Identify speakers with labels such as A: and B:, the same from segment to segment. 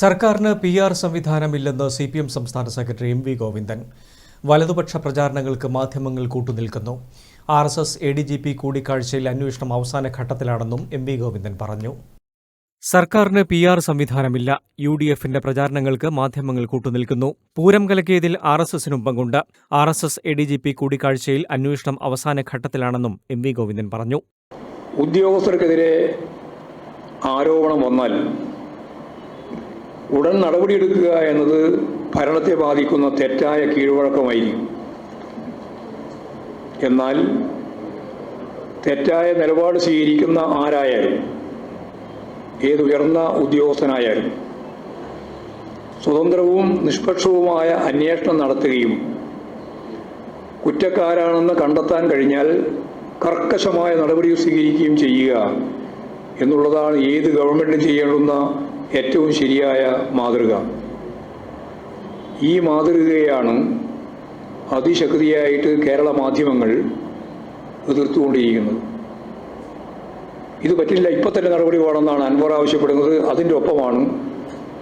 A: സർക്കാരിന് P R സംവിധാനമില്ലെന്ന് C P M സംസ്ഥാന സെക്രട്ടറി എം വി ഗോവിന്ദൻ. വലതുപക്ഷ പ്രചാരണങ്ങൾക്ക് മാധ്യമങ്ങൾ കൂട്ടുനിൽക്കുന്നു. R S S A D G P കൂടിക്കാഴ്ചയിൽ അന്വേഷണം അവസാന ഘട്ടത്തിലാണെന്നും എം വി ഗോവിന്ദൻ പറഞ്ഞു. സർക്കാരിന് പി ആർ സംവിധാനമില്ല. യു ഡി എഫിന്റെ പ്രചാരണങ്ങൾക്ക് മാധ്യമങ്ങൾ കൂട്ടുനിൽക്കുന്നു. പൂരം കലക്കിയതിൽ ആർ എസ് എസിനും പങ്കുണ്ട്. R S S A D G P കൂടിക്കാഴ്ചയിൽ അന്വേഷണം അവസാന ഘട്ടത്തിലാണെന്നും എം വി ഗോവിന്ദൻ പറഞ്ഞു.
B: ഉദ്യോഗസ്ഥർക്കെതിരെ ആരോപണം വന്നാൽ ഉടൻ നടപടിയെടുക്കുക എന്നത് ഭരണത്തെ ബാധിക്കുന്ന തെറ്റായ കീഴ്വഴക്കമായിരിക്കും. എന്നാൽ തെറ്റായ നിലപാട് സ്വീകരിക്കുന്ന ആരായാലും ഏതുയർന്ന ഉദ്യോഗസ്ഥനായാലും സ്വതന്ത്രവും നിഷ്പക്ഷവുമായ അന്വേഷണം നടത്തുകയും കുറ്റക്കാരാണെന്ന് കണ്ടെത്താൻ കഴിഞ്ഞാൽ കർക്കശമായ നടപടി സ്വീകരിക്കുകയും ചെയ്യുക എന്നുള്ളതാണ് ഏത് ഗവൺമെന്റും ചെയ്യേണ്ടുന്ന ഏറ്റവും ശരിയായ മാതൃക. ഈ മാതൃകയാണ് അതിശക്തിയായിട്ട് കേരള മാധ്യമങ്ങൾ എതിർത്തുകൊണ്ടിരിക്കുന്നത്. ഇത് പറ്റില്ല ഇപ്പം തന്നെ നടപടി വേണമെന്നാണ് അൻവർ ആവശ്യപ്പെടുന്നത്. അതിന്റെ ഒപ്പമാണ്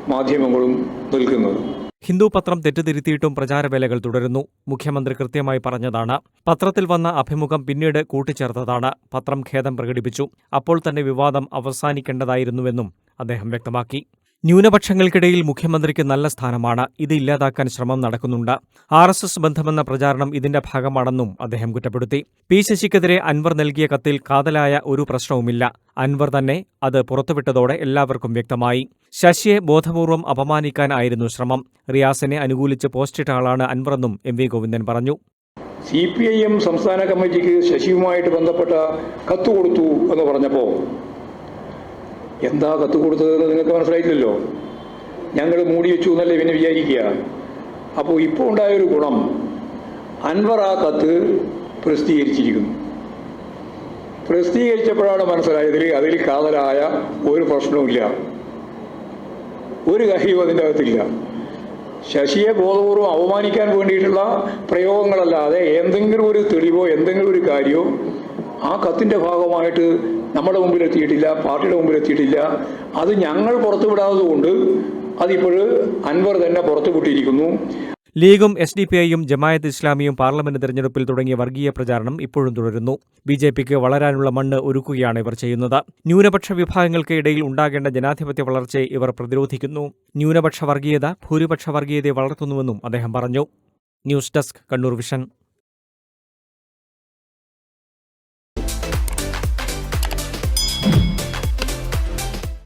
B: മാധ്യമങ്ങളും നിൽക്കുന്നത്.
A: ഹിന്ദു പത്രം തെറ്റുതിരുത്തിയിട്ടും പ്രചാരവേലകൾ തുടരുന്നു. മുഖ്യമന്ത്രി കൃത്യമായി പറഞ്ഞതാണ് പത്രത്തിൽ വന്ന അഭിമുഖം പിന്നീട് കൂട്ടിച്ചേർത്തതാണ്. പത്രം ഖേദം പ്രകടിപ്പിച്ചു. അപ്പോൾ തന്നെ വിവാദം അവസാനിക്കേണ്ടതായിരുന്നുവെന്നും അദ്ദേഹം വ്യക്തമാക്കി. ന്യൂനപക്ഷങ്ങൾക്കിടയിൽ മുഖ്യമന്ത്രിക്ക് നല്ല സ്ഥാനമാണ്. ഇത് ഇല്ലാതാക്കാൻ ശ്രമം നടക്കുന്നുണ്ട്. ആർ എസ് എസ് ബന്ധമെന്ന പ്രചാരണം ഇതിന്റെ ഭാഗമാണെന്നും അദ്ദേഹം കുറ്റപ്പെടുത്തി. പി ശശിക്കെതിരെ അൻവർ നൽകിയ കത്തിൽ കാതലായ ഒരു പ്രശ്നവുമില്ല. അൻവർ തന്നെ അത് പുറത്തുവിട്ടതോടെ എല്ലാവർക്കും വ്യക്തമായി. ശശിയെ ബോധപൂർവം അപമാനിക്കാനായിരുന്നു ശ്രമം. റിയാസിനെ അനുകൂലിച്ച് പോസ്റ്റിട്ട ആളാണ് അൻവറെന്നും എം വി ഗോവിന്ദൻ പറഞ്ഞു.
B: സി പി ഐ എം സംസ്ഥാന കമ്മിറ്റിക്ക് ശശിയുമായിട്ട് ബന്ധപ്പെട്ട കത്ത് കൊടുത്തു എന്ന് പറഞ്ഞപ്പോൾ എന്താ കത്ത് കൊടുത്തതെന്ന് നിങ്ങൾക്ക് മനസ്സിലായില്ലല്ലോ ഞങ്ങൾ മൂടി വെച്ചു എന്നല്ലേ പിന്നെ വിചാരിക്കുക. അപ്പോൾ ഇപ്പോൾ ഉണ്ടായൊരു ഗുണം. അൻവർ ആ കത്ത് പ്രസിദ്ധീകരിച്ചിരിക്കുന്നു. പ്രസിദ്ധീകരിച്ചപ്പോഴാണ് മനസ്സിലായതിൽ അതിൽ കാതലായ ഒരു പ്രശ്നവുമില്ല ഒരു കഹിയും അതിന്റെ അകത്തില്ല. ശശിയെ ബോധപൂർവം അവമാനിക്കാൻ വേണ്ടിയിട്ടുള്ള പ്രയോഗങ്ങളല്ലാതെ എന്തെങ്കിലും ഒരു തെളിവോ എന്തെങ്കിലും ഒരു കാര്യമോ ആ കത്തിന്റെ ഭാഗമായിട്ട് നമ്മുടെ മുമ്പിൽ എത്തിയിട്ടില്ല പാർട്ടിയുടെ മുമ്പിൽ എത്തിയിട്ടില്ല അത് ഞങ്ങൾ പുറത്തുവിടാത്തത് കൊണ്ട് അതിപ്പോൾ അൻവർ തന്നെ പുറത്തുവിട്ടിരിക്കുന്നു.
A: ലീഗും എസ് ഡി പി ഐയും ജമായത്ത് ഇസ്ലാമിയും പാർലമെന്റ് തെരഞ്ഞെടുപ്പിൽ തുടങ്ങിയ വർഗീയ പ്രചാരണം ഇപ്പോഴും തുടരുന്നു. ബി ജെ പിക്ക് വളരാനുള്ള മണ്ണ് ഒരുക്കുകയാണ് ഇവർ ചെയ്യുന്നത്. ന്യൂനപക്ഷ വിഭാഗങ്ങൾക്ക് ഇടയിൽ ഉണ്ടാകേണ്ട ജനാധിപത്യ വളർച്ചയെ ഇവർ പ്രതിരോധിക്കുന്നു. ന്യൂനപക്ഷ വർഗീയത ഭൂരിപക്ഷ വർഗീയതയെ വളർത്തുന്നുവെന്നും അദ്ദേഹം പറഞ്ഞു. News desk Kannur vision.